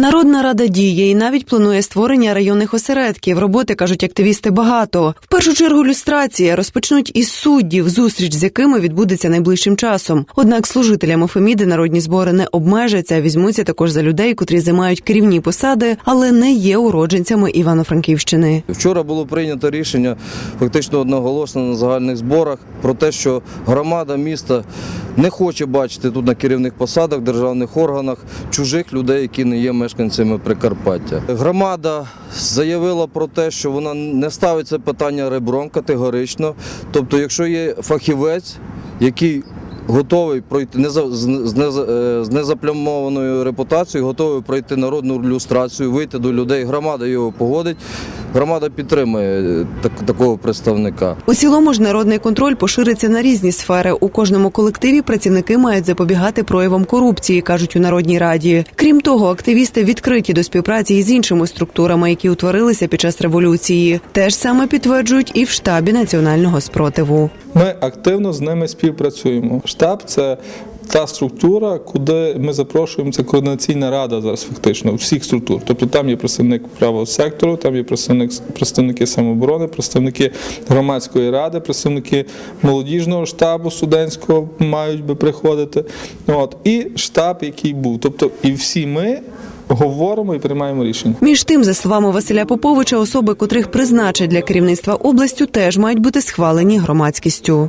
Народна рада діє і навіть планує створення районних осередків. Роботи кажуть активісти багато. В першу чергу люстрація розпочнуть із суддів, зустріч з якими відбудеться найближчим часом. Однак служителям Феміди народні збори не обмежаться, візьмуться також за людей, котрі займають керівні посади, але не є уродженцями Івано-Франківщини. Вчора було прийнято рішення фактично одноголосно на загальних зборах про те, що громада міста не хоче бачити тут на керівних посадах, державних органах чужих людей, які не є мешканцями Прикарпаття. Громада заявила про те, що вона не ставить це питання ребром категорично. Тобто, якщо є фахівець, який готовий пройти не е, з незаплямованою репутацією, готовий пройти народну люстрацію, вийти до людей. Громада його погодить. Громада підтримує е, так, такого представника. У цілому ж народний контроль пошириться на різні сфери. У кожному колективі працівники мають запобігати проявам корупції, кажуть у народній раді. Крім того, активісти відкриті до співпраці із іншими структурами, які утворилися під час революції. Теж саме підтверджують і в штабі національного спротиву. Ми активно з ними співпрацюємо. Штаб це та структура, куди ми запрошуємо, це координаційна рада зараз фактично всіх структур. Тобто там є представник правого сектору, там є представник представники самооборони, представники громадської ради, представники молодіжного штабу студентського мають би приходити. От і штаб, який був. Тобто, і всі ми говоримо і приймаємо рішення. Між тим, за словами Василя Поповича, особи, котрих призначать для керівництва областю, теж мають бути схвалені громадськістю.